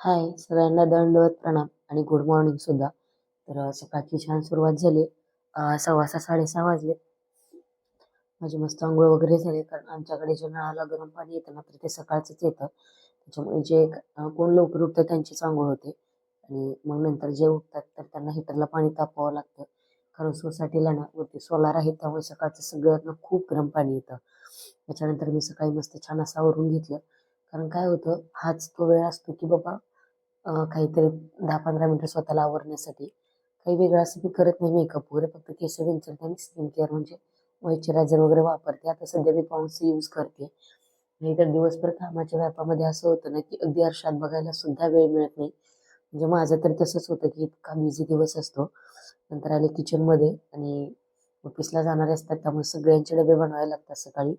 हाय सगळ्यांना दंडवत प्रणाम आणि गुड मॉर्निंग सुद्धा. तर सकाळची छान सुरुवात झाली. सव्वा सहा साडेसहा वाजले. माझी मस्त आंघोळ वगैरे झाली कारण आमच्याकडे जे नळाला गरम पाणी येतं ना तर ते सकाळचंच येतं. त्याच्यामुळे जे कोण लवकर उठतं त्यांचीच आंघोळ होते. आणि मग नंतर जे उठतात तर त्यांना हिटरला पाणी तापवावं लागतं. कारण सोसायटीला ना वरती सोलार आहे त्यामुळे सकाळचं सगळ्यांना खूप गरम पाणी येतं. त्याच्यानंतर मी सकाळी मस्त छान असं आवरून घेतलं. कारण काय होतं हाच तो वेळ असतो की बाबा काहीतरी दहा पंधरा मिनिटं स्वतःला आवरण्यासाठी. काही वेगळं असं मी करत नाही मेकअप वगैरे फक्त केस विंचरते आणि स्किन केअर म्हणजे मॉइश्चरायझर वगैरे वापरते. आता सध्या मी पाऊस यूज करते. नाहीतर दिवसभर कामाच्या व्यापामध्ये असं होतं ना की अगदी आरशात बघायला सुद्धा वेळ मिळत नाही. म्हणजे माझं तर तसंच होतं की इतका बिझी दिवस असतो. नंतर आले किचनमध्ये आणि ऑफिसला जाणारे असतात त्यामुळे सगळ्यांचे डबे बनवायला लागतात सकाळी.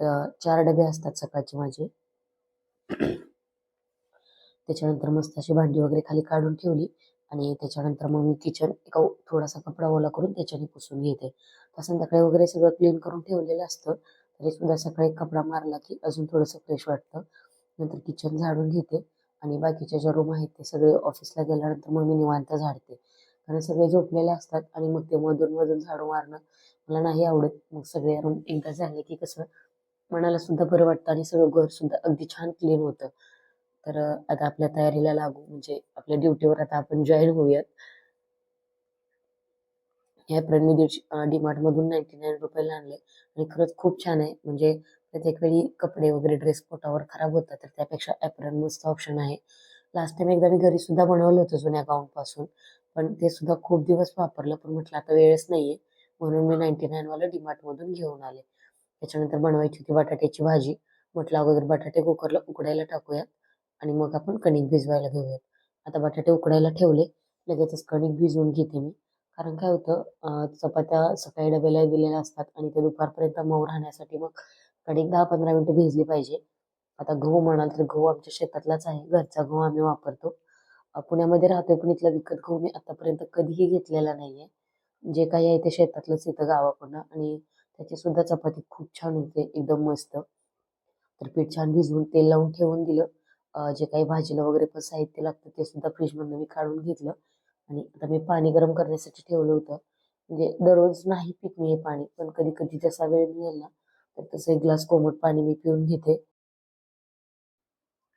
तर चार डबे असतात सकाळचे माझे. त्याच्यानंतर मस्त अशी भांडी वगैरे खाली काढून ठेवली आणि त्याच्यानंतर मग मी किचन एका थोडासा कपडा ओला करून त्याच्याने पुसून घेते. तर संध्याकाळी वगैरे सगळं क्लीन करून ठेवलेलं असतं. तरी सुद्धा सकाळी कपडा मारला की अजून थोडंसं फ्रेश वाटतं. नंतर किचन झाडून घेते आणि बाकीच्या ज्या रूम आहेत ते सगळे ऑफिसला गेल्यानंतर मग मी निवांत झाडते. कारण सगळे झोपलेले असतात आणि मग ते मधून मधून झाडू मारणं मला नाही आवडत. मग सगळे रूम एकदा झाले की कसं मनाला सुद्धा बरं वाटतं आणि सगळं घर सुद्धा अगदी छान क्लीन होतं. तर आता आपल्या तयारीला लागू म्हणजे आपल्या ड्युटीवर आता आपण जॉईन होऊयात. हे ॲप्रन मी डीमार्ट मधून नाईन्टी नाईन रुपयाला आणले. आणि खरंच खूप छान आहे. म्हणजे प्रत्येक वेळी कपडे वगैरे ड्रेस पोटावर खराब होतात तर त्यापेक्षा ॲप्रन मस्त ऑप्शन आहे. लास्ट टाइम एकदा मी घरी सुद्धा बनवलं होतं जुन्या गाऊन पासून पण ते सुद्धा खूप दिवस वापरलं पण म्हटलं आता वेळच नाहीये. म्हणून मी नाईन्टी नाईन वाला डीमार्ट मधून घेऊन आले. त्याच्यानंतर बनवायची होती बटाट्याची भाजी. म्हटलं अगोदर बटाटे कुकरला उकडायला टाकूयात. आणि मग आपण कणिक भिजवायला घेऊयात. आता बटाटे उकडायला ठेवले लगेचच कणिक भिजवून घेते मी. कारण काय होतं चपात्या सकाळी डब्याला दिलेल्या असतात आणि ते दुपारपर्यंत मऊ राहण्यासाठी मग कणिक दहा पंधरा मिनिटं भिजली पाहिजे. आता गहू म्हणाल तर गहू आमच्या शेतातलाच आहे घरचा गहू आम्ही वापरतो. पुण्यामध्ये राहतोय पण इथला विकत गहू मी आतापर्यंत कधीही घेतलेला नाहीये. जे काही आहे ते शेतातलंच येतं गावाकडनं आणि त्याची सुद्धा चपाती खूप छान होते एकदम मस्त. तर पीठ छान भिजवून तेल लावून ठेवून दिलं. जे काही भाजीला वगैरे पण साहित्य लागतं ते सुद्धा फ्रीजमधनं मी काढून घेतलं. आणि आता मी पाणी गरम करण्यासाठी ठेवलं होतं. म्हणजे दररोज नाही पित मी हे पाणी पण कधी कधी जसा वेळ मिळेल ना तर तसं एक ग्लास कोमट पाणी मी पिऊन घेते.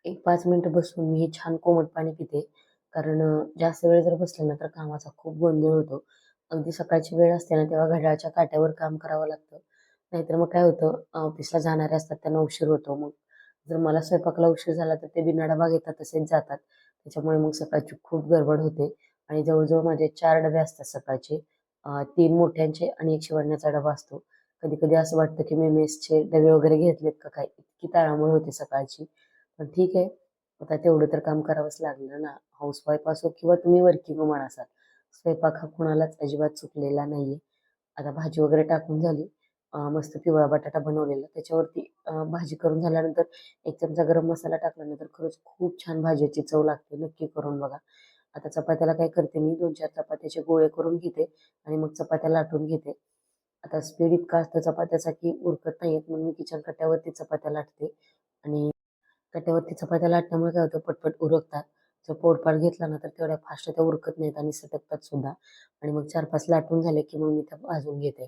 एक पाच मिनटं बसून मी हे छान कोमट पाणी पिते. कारण जास्त वेळ जर बसलं ना तर कामाचा खूप गोंधळ होतो. अगदी सकाळची वेळ असते ना तेव्हा घड्याळच्या काट्यावर काम करावं लागतं. नाहीतर मग काय होतं ऑफिसला जाणारे असतात त्यांना उशीर होतो मग. जर मला स्वयंपाकाला उशीर झाला तर ते बिना डबा घेतात तसेच जातात. त्याच्यामुळे मग सकाळची खूप गडबड होते. आणि जवळजवळ माझे चार डबे असतात सकाळचे. तीन मोठ्यांचे आणि एक शिवण्याचा डबा असतो. कधी कधी असं वाटतं की मी मेसचे डबे वगैरे घेतलेत का काय? इतकी तारांबळ होते सकाळची. पण ठीक आहे. आता तेवढं तर काम करावंच लागलं ना. हाऊसवाईफ असो किंवा तुम्ही वर्किंग वुमन असाल. स्वयंपाक हा कुणालाच अजिबात चुकलेला नाहीये. आता भाजी वगैरे टाकून झाली. मस्त पिवळा बटाटा बनवलेला. त्याच्यावरती भाजी करून झाल्यानंतर एक चमचा गरम मसाला टाकल्यानंतर खरंच खूप छान भाजीची चव लागते नक्की करून बघा. आता चपात्याला काय करते मी दोन चार चपात्याचे गोळे करून घेते आणि मग चपात्या लाटून घेते. आता स्पीड इतका असतं चपात्याचा की उरकत नाही येत म्हणून मी किचन कट्ट्यावरती चपात्या लाटते. आणि कट्ट्यावरती चपात्या लाटल्यामुळे काय होतं पटपट उरकतात. जर पोटपाट घेतला ना तर तेवढ्या फास्ट त्या उरकत नाहीत आणि सटकतात सुद्धा. आणि मग चार पाच लाटून झाले की मग मी त्या भाजून घेते.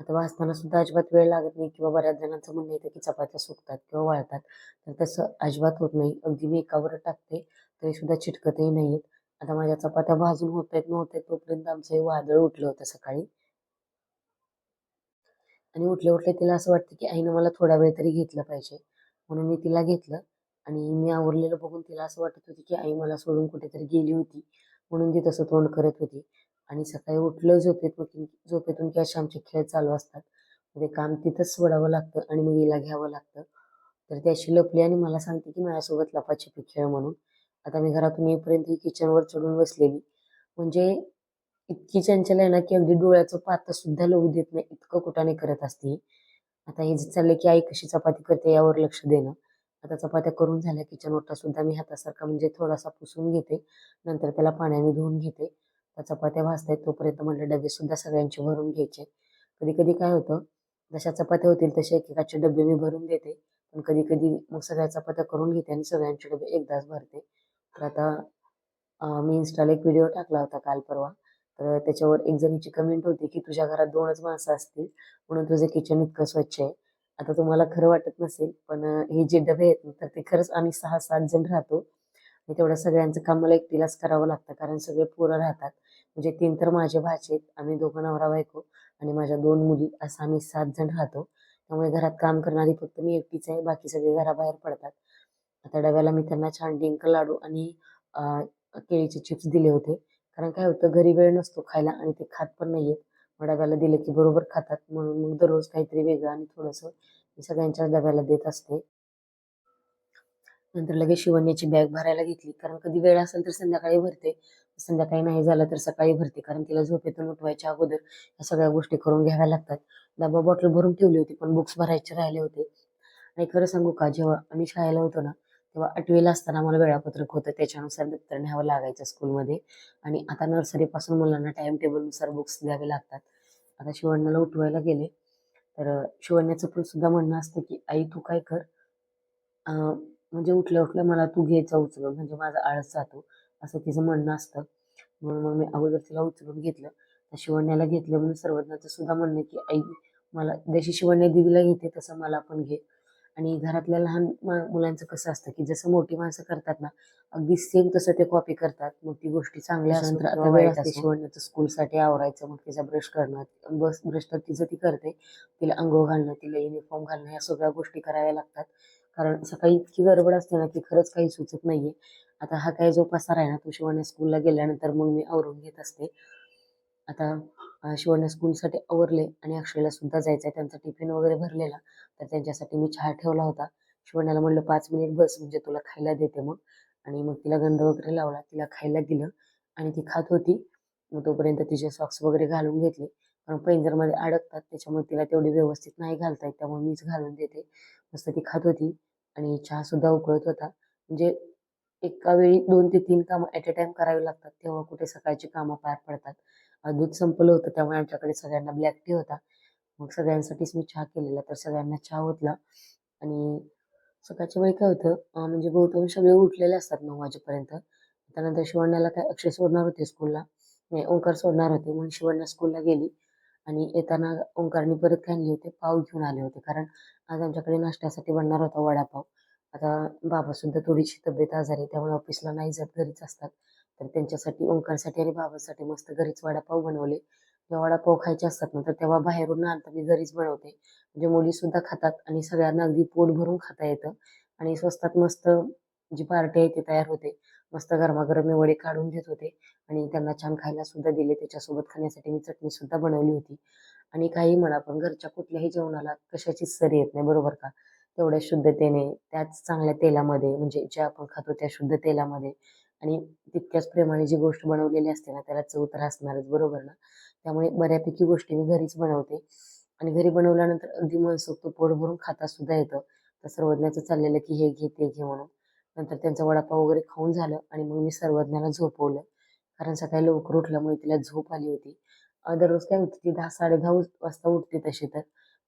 आता भाजताना सुद्धा अजिबात वेळ लागत नाही किंवा बऱ्याच जणांचं म्हणणं येतं की चपात्या सुकतात किंवा वाळतात. तर तसं अजिबात होत नाही. अगदी मी एकावर टाकते तरी सुद्धा चिटकतही नाहीत आता माझ्या चपात्या भाजून होत आहेत नव्हते तोपर्यंत आमचं हे वादळ उठलं होतं सकाळी. आणि उठले उठले तिला असं वाटतं की आईनं मला थोडा वेळ तरी घेतलं पाहिजे. म्हणून मी तिला घेतलं आणि मी आवरलेलं बघून तिला असं वाटत होती की आई मला सोडून कुठेतरी गेली होती. म्हणून ती तसं तोंड करत होती. आणि सकाळी उठलं झोपेत झोपेतून की असे आमचे खेळ चालू असतात. म्हणजे काम तिथंच सोडावं लागतं आणि मग हिला घ्यावं लागतं. तर ती अशी लपली आणि मला सांगते की माझ्यासोबत लपाछपी खेळ म्हणून. आता मी घरातून येईपर्यंत ही किचनवर चढून बसलेली. म्हणजे इतकी चंचल आहे ना की अगदी डोळ्याचं पातं सुद्धा लवू देत नाही इतकं कुटाने करत असते आता हे जे चाललंय की आई कशी चपाती करते यावर लक्ष देणं. आता चपात्या करून झाल्या किचन ओटा सुद्धा मी हातासारखा म्हणजे थोडासा पुसून घेते. नंतर त्याला पाण्याने धुवून घेते. त्या चपात्या भाजतायत तोपर्यंत म्हटलं डबे सुद्धा सगळ्यांचे भरून घ्यायचे कधी कधी काय होतं जशा चपात्या होतील तसे एकेकाचे डबे मी भरून देते. पण कधी कधी मग सगळ्या चपात्या करून घेते आणि सगळ्यांचे डबे एकदाच भरते. तर आता मी इन्स्टाला एक व्हिडिओ टाकला होता काल परवा. तर त्याच्यावर एक जणीची कमेंट होती की तुझ्या घरात दोनच माणसं असतील म्हणून तुझं किचन इतकं स्वच्छ आहे. आता तुम्हाला खरं वाटत नसेल पण हे जे डबे आहेत ना, तर ते खरंच आम्ही सहा सात जण राहतो. आणि तेवढं सगळ्यांचं काम मला एकटीलाच करावं लागतं कारण सगळे पोरं राहतात. म्हणजे तीन तर माझे भाचे आहेत आम्ही दोघं नवरा बायको आणि माझ्या दोन मुली असं आम्ही सात जण राहतो. त्यामुळे घरात काम करणारी फक्त मी एकटीच आहे बाकी सगळे घराबाहेर पडतात. आता डब्याला मी त्यांना छान डिंक लाडू आणि केळीचे चिप्स दिले होते. कारण काय होतं घरी वेळ नसतो खायला आणि ते खात पण नाहीयेत. मग डब्याला दिलं की बरोबर खातात म्हणून मग दररोज काहीतरी वेगळं आणि थोडंसं मी सगळ्यांच्याच डब्याला देत असते. नंतर लगेच शिवण्याची बॅग भरायला घेतली. कारण कधी वेळ असेल तर संध्याकाळी भरते. संध्याकाळी नाही झालं तर सकाळी भरते. कारण तिला झोपेतून उठवायच्या अगोदर या सगळ्या गोष्टी करून घ्याव्या लागतात. डबा बॉटल भरून ठेवली होती पण बुक्स भरायचे राहिले होते. आणि खरं सांगू का जेव्हा आम्ही शाळेला होतो ना तेव्हा आठवीला असताना मला वेळापत्रक होतं. त्याच्यानुसार दप्तर न्यावं लागायचं स्कूलमध्ये आणि आता नर्सरीपासून मुलांना टाइम टेबलनुसार बुक्स द्यावे लागतात. आता शिवण्याला उठवायला गेले. तर शिवण्याचं पण सुद्धा म्हणणं असतं की आई तू काय कर? म्हणजे उठल्या उठल्या मला तू घ्यायचा उचलून म्हणजे माझा आळस जातो. असं तिचं म्हणणं असतं. म्हणून मग मी अगोदर तिला उचलून घेतलं. तर शिवण्याला घेतलं. म्हणून सर्वज्ञाचं सुद्धा म्हणणं की आई मला जशी शिवण्या दिदीला घेते तसं मला पण घे. आणि घरातल्या लहान मुलांचं कसं असतं की जसं मोठी माणसं करतात ना अगदी सेम तसं ते कॉपी करतात. मग ती गोष्टी चांगल्या. शिवण्याचं स्कूलसाठी आवरायचं मग तिचा ब्रश करणं बस ब्रश तर तिचं ती करते. तिला अंघोळ घालणं तिला युनिफॉर्म घालणं या सगळ्या गोष्टी कराव्या लागतात. कारण सकाळी इतकी गडबड असते ना की खरंच काही सुचत नाहीये. आता हा काय जो पसारा आहे ना तो शिवण्या स्कूलला गेल्यानंतर मग मी आवरून घेत असते. आता शिवण्या स्कूलसाठी आवरले आणि अक्षयला सुद्धा जायचं आहे त्यांचा टिफिन वगैरे भरलेला. तर त्यांच्यासाठी मी चहा ठेवला होता. शिवण्याला म्हणलं पाच मिनिट बस म्हणजे तुला खायला देते मग. आणि मग तिला गंध वगैरे लावला. तिला खायला दिलं आणि ती खात होती. मग तोपर्यंत तिचे सॉक्स वगैरे घालून घेतले. कारण पैंजरमध्ये अडकतात त्याच्यामुळे तिला तेवढी व्यवस्थित नाही घालता येत त्यामुळे मीच घालून देते. मस्त ती खात होती आणि चहा सुद्धा उकळत होता. म्हणजे एका वेळी दोन ते तीन कामं ॲट अ टाइम करावी लागतात. तेव्हा कुठे सकाळची कामं पार पडतात. दूध संपलं होतं त्यामुळे आमच्याकडे सगळ्यांना ब्लॅक टी होता. मग सगळ्यांसाठीच मी चहा केलेला तर सगळ्यांना चहा होतला आणि सकाळच्या वेळी काय होतं म्हणजे बहुतांश सगळे उठलेले असतात नऊ वाजेपर्यंत. त्यानंतर शिवण्याला काय अक्षय सोडणार होते स्कूलला नाही ओंकार सोडणार होते म्हणून शिवण्या स्कूलला गेली. आणि येताना ओंकारने परत काय आणले होते पाव घेऊन आले होते. कारण आज आमच्याकडे नाश्त्यासाठी बनणार होता वडापाव. आता बाबा सुद्धा थोडीशी तब्येत आजारी त्यामुळे ऑफिसला नाही जात घरीच असतात. तर त्यांच्यासाठी ओंकारसाठी आणि बाबासाठी मस्त घरीच वडापाव बनवले. किंवा वडापाव खायचे असतात ना तर तेव्हा बाहेरून ना आणता मी घरीच बनवते. म्हणजे मुली सुद्धा खातात आणि सगळ्यांना अगदी पोट भरून खाता येतं. आणि स्वस्तात मस्त जी पार्टी आहे ती तयार होते. मस्त गरमागरम मी वडे काढून देत होते. आणि त्यांना छान खायला सुद्धा दिले. त्याच्यासोबत खाण्यासाठी मी चटणी सुद्धा बनवली होती. आणि काही म्हणा पण घरच्या कुठल्याही जेवणाला कशाचीच सर येत नाही बरोबर का? तेवढ्या शुद्धतेने त्याच चांगल्या तेलामध्ये म्हणजे जे आपण खातो त्या शुद्ध तेलामध्ये आणि तितक्याच प्रेमाने जी गोष्ट बनवलेली असते ना त्याला चव तर असणारच बरोबर ना? त्यामुळे बऱ्यापैकी गोष्टी मी घरीच बनवते. आणि घरी बनवल्यानंतर अगदी मनसोक्त पोट भरून खाता सुद्धा येतं. तर सर्वज्ञाचं चाललेलं की हे घे ते घे म्हणून. नंतर त्यांचा वडापाव वगैरे खाऊन झालं आणि मग मी सर्वज्ञाला झोपवलं. कारण सकाळी लवकर उठल्यामुळे तिला झोप आली होती. दररोज काय होती ती दहा साडे दहा वाजता उठते तशी तर.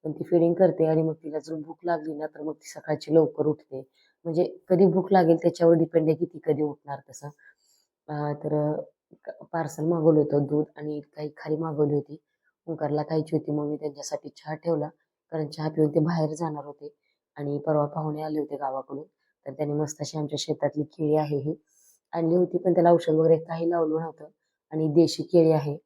पण ती फिडिंग करते आणि मग तिला जर भूक लागली ना तर मग ती सकाळची लवकर उठते. म्हणजे कधी भूक लागेल त्याच्यावर डिपेंड आहे की ती कधी उठणार तसं. तर पार्सल मागवलं होतं दूध आणि काही खारी मागवली होती. ओंकारला खायची होती मग मी त्यांच्यासाठी चहा ठेवला. कारण चहा पिऊन ते बाहेर जाणार होते आणि परवा पाहुणे आले होते गावाकडून. तर त्यांनी मस्त अशी आमच्या शेतातली केळी आहे ही आणली होती पण त्याला औषध वगैरे काही लावलं नव्हतं आणि देशी केळी आहे.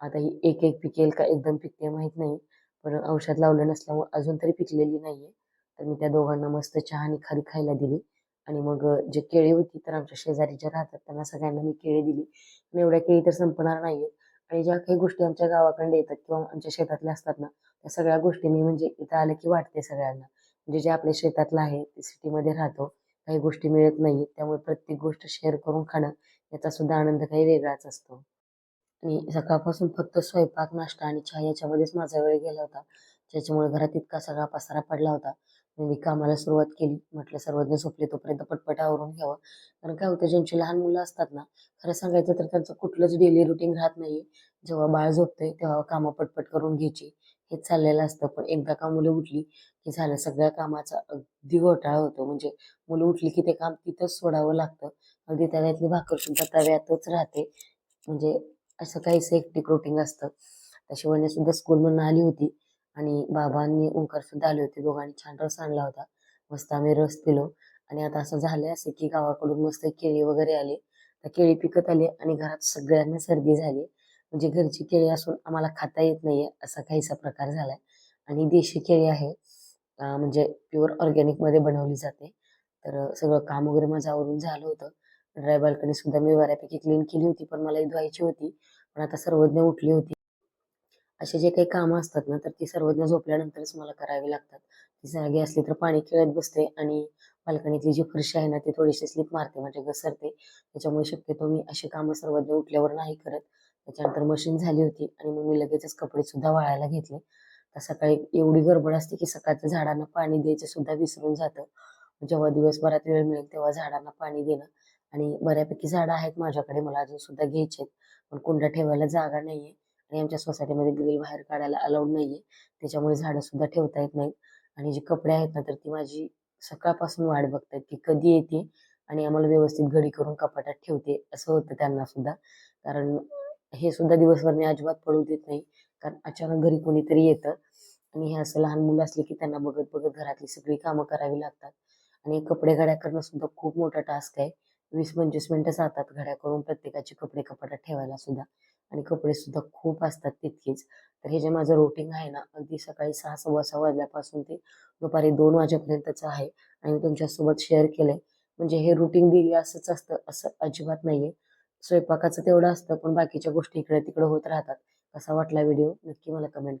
आता ही एक एक पिकेल का एकदम पिकते माहीत नाही. पण औषध लावलं नसल्यामुळे अजून तरी पिकलेली नाहीये. तर मी त्या दोघांना मस्त चहा आणि खारी खायला दिली. आणि मग जे केळी होती तर आमच्या शेजारी ज्या राहतात त्यांना सगळ्यांना मी केळी दिली. पण एवढ्या केळी तर संपणार नाहीयेत. आणि ज्या काही गोष्टी आमच्या गावाकडे येतात किंवा आमच्या शेतातल्या असतात ना त्या सगळ्या गोष्टी मी म्हणजे इथं आलं की वाटते सगळ्यांना. म्हणजे जे आपल्या शेतातलं आहे ते सिटीमध्ये राहतो काही गोष्टी मिळत नाही त्यामुळे प्रत्येक गोष्ट शेअर करून खाणं याचा सुद्धा आनंद काही वेगळाच असतो. आणि सकाळपासून फक्त स्वयंपाक नाश्ता आणि चहा याच्यामध्येच माझा वेळ गेला होता. ज्याच्यामुळे घरात इतका सगळा पसारा पडला होता. मी कामाला सुरुवात केली. म्हटलं सर्वज्ञ झोपले तोपर्यंत पटपट आवरून घ्यावं. कारण काय होतं ज्यांची लहान मुलं असतात ना खरं सांगायचं तर त्यांचं कुठलंच डेली रुटीन राहत नाही जेव्हा बाळ झोपतंय तेव्हा कामं पटपट करून घ्यायची. हेच चाललेलं असतं. पण एकदा का मुलं उठली की झालं सगळ्या कामाचा अगदी घोटाळा होतो. म्हणजे मुलं उठली की ते काम तिथंच सोडावं लागतं. अगदी तव्यातली भाकर सुद्धा तव्यातच राहते. म्हणजे असं काहीच एकटिक रुटीन असतं. तशी शिवानी सुद्धा स्कूलमधून आली होती. आणि बाबांनी ओंकार सुद्धा आले होते. दोघांनी छान रस आणला होता. मस्त आम्ही रस पिलो. आणि आता असं झालंय असं की गावाकडून मस्त केळी वगैरे आले. तर केळी पिकत आले आणि घरात सगळ्यांना सर्दी झाली. म्हणजे घरची केळी असून आम्हाला खाता येत नाहीये असा काहीसा प्रकार झालाय. आणि देशी केळी आहे. म्हणजे प्युअर ऑर्गॅनिकमध्ये बनवली जाते. तर सगळं काम वगैरे माझं आवरून झालं होतं. ड्राय बाल्कनी सुद्धा मी बऱ्यापैकी क्लीन केली होती. पण मला ही धुवायची होती. पण आता सर्वज्ञ उठली होती. असे जे काही कामं असतात ना तर ती सर्वज्ञ झोपल्यानंतरच मला करावी लागतात. ती जागी असली तर पाणी खेळत बसते आणि बाल्कनीतली जी फरशी आहे ना ती थोडीशी स्लिप मारते म्हणजे घसरते. त्याच्यामुळे शक्यतो मी अशी कामं सर्वज्ञ उठल्यावर नाही करत. त्याच्यानंतर मशीन झाली होती आणि मग मी लगेचच कपडे सुद्धा वाळायला घेतले. तर सकाळी एवढी गडबड असते की सकाळच्या झाडांना पाणी द्यायचं सुद्धा विसरून जातं. जेव्हा दिवसभरात वेळ मिळेल तेव्हा झाडांना पाणी देणं. आणि बऱ्यापैकी झाडं आहेत माझ्याकडे मला अजून सुद्धा घ्यायचे पण कुंड्या ठेवायला जागा नाहीये. आणि आमच्या सोसायटीमध्ये ग्रिल बाहेर काढायला अलाउड नाहीये. त्याच्यामुळे झाडं सुद्धा ठेवता येत नाहीत. आणि जी कपडे आहेत ना तर ती माझी सकाळपासून वाट बघतायत की कधी येते आणि आम्हाला व्यवस्थित घडी करून कपाटात ठेवते असं होतं त्यांना सुद्धा. कारण हे सुद्धा दिवसभर मी अजिबात पडू देत नाही. कारण अचानक घरी कोणीतरी येतं आणि हे असं लहान मुलं असले की त्यांना बघत बघत घरातली सगळी कामं करावी लागतात. आणि कपडे घड्या करणं सुद्धा खूप मोठा टास्क आहे. वीस पंचवीस मिनिटं जातात घड्या करून प्रत्येकाचे कपडे कपाटात ठेवायला सुद्धा. आणि कपडे सुद्धा खूप असतात तितकेच. तर हे जे माझं रुटीन आहे ना अगदी सकाळी सहा सव्वा सहा वाजल्यापासून ते दुपारी दोन वाजेपर्यंतचं आहे आणि मी तुमच्यासोबत शेअर केलंय. म्हणजे हे रुटीन दिली असंच असतं असं अजिबात नाहीये. स्वयंपाकाचं तेवढं असतं पण बाकीच्या गोष्टी इकडे तिकडे होत राहतात. कसा वाटला व्हिडिओ नक्की मला कमेंट करा.